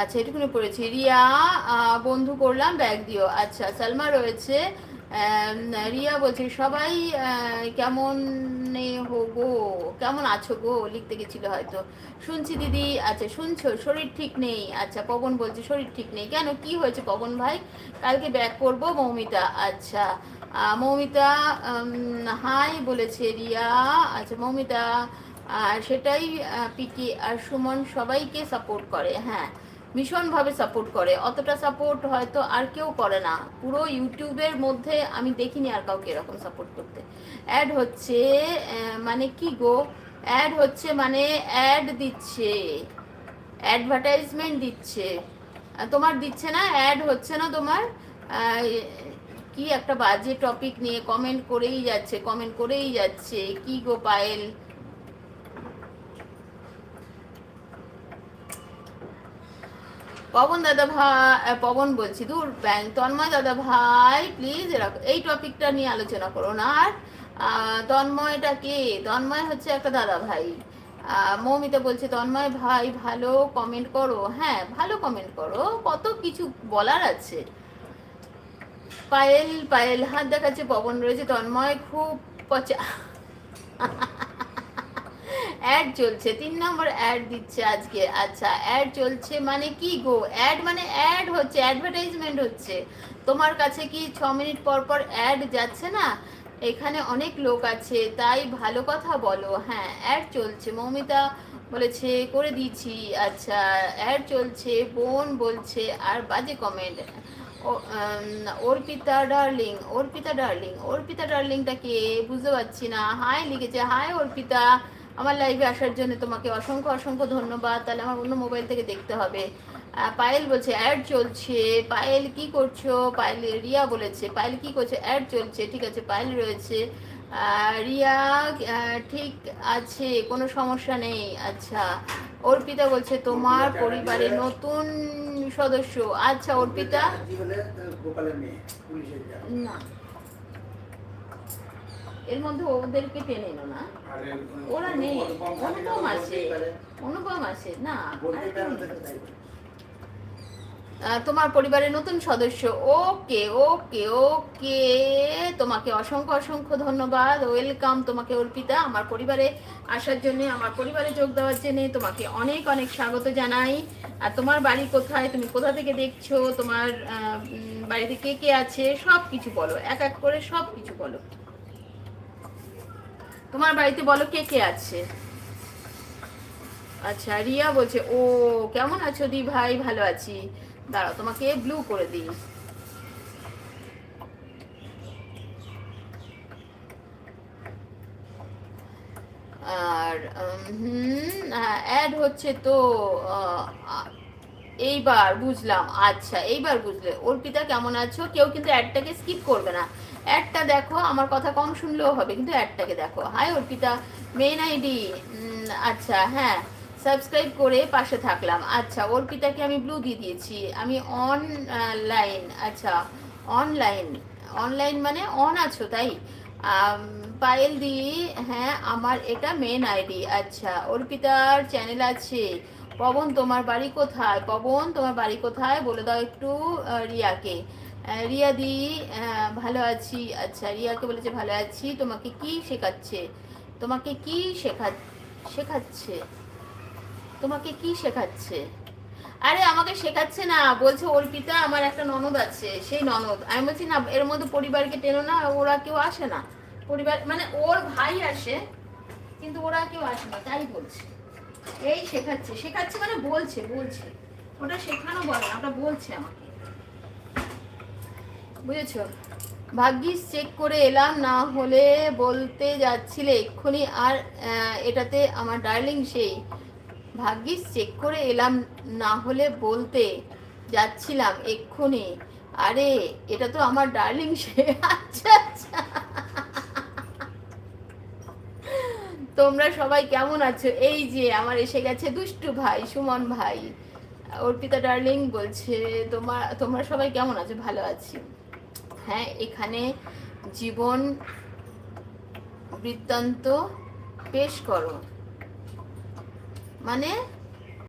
আচ্ছা এটুকুনি পড়েছি। রিয়া বন্ধু করলাম, ব্যাগ দিও। আচ্ছা সালমা রয়েছে। রিয়া বলছে, সবাই কেমন হো গো কেমন আছো গো? লিখতে গেছিল হয়তো। শুনছি দিদি আচ্ছা শুনছো? শরীর ঠিক নেই। আচ্ছা পবন বলছে, শরীর ঠিক নেই। কেন? কি হয়েছে পবন ভাই? কালকে ব্যাক করব মৌমিতা? আচ্ছা মৌমিতা হাই বলেছে রিয়া। আচ্ছা মৌমিতা সেটাই পিকি আর সুমন সবাইকে সাপোর্ট করে। হ্যাঁ ভীষণভাবে সাপোর্ট করে। অতটা সাপোর্ট হয়তো আর কেউ করে না। পুরো ইউটিউবের মধ্যে আমি দেখিনি আর কাউকে এরকম সাপোর্ট করতে। অ্যাড হচ্ছে মানে কি গো? অ্যাড হচ্ছে মানে অ্যাড দিচ্ছে। অ্যাডভার্টাইজমেন্ট দিচ্ছে। তোমার দিচ্ছে না? অ্যাড হচ্ছে না তোমার? কি একটা বাজে টপিক নিয়ে কমেন্ট করেই যাচ্ছে কমেন্ট করেই যাচ্ছে। কি গো পায়েল? পবন দাদা ভাই পবন বলছি, দূর ব্যাং তন্ময় দাদা ভাই প্লিজ এরকম এই টপিকটা নিয়ে আলোচনা করো না আর তন্ময়টা কে? তন্ময় হচ্ছে একটা দাদা ভাই। মৌমিতা বলছে, তন্ময় ভাই, ভালো কমেন্ট করো। হ্যাঁ ভালো কমেন্ট করো, কত কিছু বলার আছে। পায়েল পায়েল, হাত দেখাচ্ছে, পবন রয়েছে, তন্ময় খুব পচা। অ্যাড চলছে। তিন নম্বর অ্যাড দিচ্ছে আজকে। আচ্ছা অ্যাড চলছে মানে কি গো? অ্যাড মানে অ্যাড হচ্ছে অ্যাডভার্টাইজমেন্ট হচ্ছে। তোমার কাছে কি ছ মিনিট পর পর অ্যাড যাচ্ছে না? এখানে অনেক লোক আছে, তাই ভালো কথা বলো। হ্যাঁ অ্যাড চলছে। মৌমিতা বলেছে, করে দিয়েছি। আচ্ছা অ্যাড চলছে, বোন বলছে, আর বাজে comment Arpita darling Arpita darling Arpita ডার্লিংটা কে? বুঝতে পারছি না। হাই লিখেছে হাই অর্পিতা। আমার লাইভে আসার জন্য তোমাকে অসংখ্য অসংখ্য ধন্যবাদ। তাহলে আমার অন্য মোবাইল থেকে দেখতে হবে। পায়েল বলছে অ্যাড চলছে। পায়েল কি করছ? পায়েল রিয়া বলেছে পায়েল কি করছে? অ্যাড চলছে ঠিক আছে পায়েল রয়েছে। রিয়া ঠিক আছে কোনো সমস্যা নেই। আচ্ছা অর্পিতা বলছে তোমার পরিবারে নতুন সদস্য। আচ্ছা অর্পিতা? না। এর মধ্যে ওদেরকে টেনে এনো না। ওরা নেই, অনুপম আছে অনুপম আছে, না তোমার পরিবারের নতুন সদস্য, ওকে ওকে ওকে, তোমাকে অসংখ্য অসংখ্য ধন্যবাদ, ওয়েলকাম তোমাকে অর্পিতা, আমার পরিবারে আসার জন্য, আমার পরিবারে যোগ দেওয়ার জন্য তোমাকে অনেক অনেক স্বাগত জানাই। আর তোমার বাড়ি কোথায়, তুমি কোথা থেকে দেখছ, তোমার বাড়িতে কে কে আছে সব কিছু বলো, এক এক করে সব কিছু বলো। তোমার বাড়িতে বলো কে কে আছে? আচ্ছা রিয়া বলছে, ও, কেমন আছো দি ভাই? ভালো আছি। দাঁড়াও, তোমাকে ব্লু করে দিই। আর অ্যাড হচ্ছে তো এইবার বুঝলাম আচ্ছা এইবার বুঝলে। অর্পিতা কেমন আছো? কেউ কিন্তু অ্যাডটাকে স্কিপ করবে না। অ্যাডটা দেখো, আমার কথা কম শুনলেও হবে, কিন্তু অ্যাডটাকে দেখো। হাই অর্পিতা মেন আইডি আচ্ছা হ্যাঁ সাবস্ক্রাইব করে পাশে থাকলাম। আচ্ছা অর্পিতাকে আমি ব্লু দিয়ে দিয়েছি। আমি অনলাইন আচ্ছা অনলাইন অনলাইন মানে অন আছো, তাই? পায়েল দি হ্যাঁ আমার এটা মেন আইডি আচ্ছা অর্পিতার চ্যানেল আছে। পবন, তোমার বাড়ি কোথায়? পবন, তোমার বাড়ি কোথায়? বলে দাও একটু রিয়াকে। রিয়া দি ভালো আছি। আচ্ছা রিয়াকে বলেছে ভালো আছি, তোমাকে কি শেখাচ্ছে? তোমাকে কি শেখা, শেখাচ্ছে? তোমাকে কি শেখাচ্ছে? আরে, আমাকে শেখাচ্ছে না। বলছে, অর্পিতা, আমার একটা ননদ আছে। সেই ননদ। আমি বলছি, না, এর মধ্যে পরিবারকে টেনো না, ওরা কেউ আসে না। পরিবার মানে ওর ভাই আসে, কিন্তু ওরা কেউ আসে না, তাই বলছে। এই শেখাচ্ছে শেখাচ্ছে মানে বলছে বলছে। ওটা শেখানো বলে না, ওটা বলছে আমাকে। বুঝেছ? ভাগ্যিস চেক করে এলাম, না হলে বলতে যাচ্ছিলে এক্ষুনি আর এটাতে আমার ডার্লিং সেই। ভাগ্যিস চেক করে এলাম, না হলে বলতে যাচ্ছিলাম এক্ষুনি। আরে, এটা তো আমার ডার্লিং সে। আচ্ছা আচ্ছা। তোমরা সবাই কেমন আছো? এই যে আমার এসে গেছে দুষ্টু ভাই, সুমন ভাই। অর্পিতা ডার্লিং বলছে তোমার তোমরা সবাই কেমন আছো? ভালো আছি। হ্যাঁ এখানে জীবন বৃত্তান্ত পেশ করো। মানে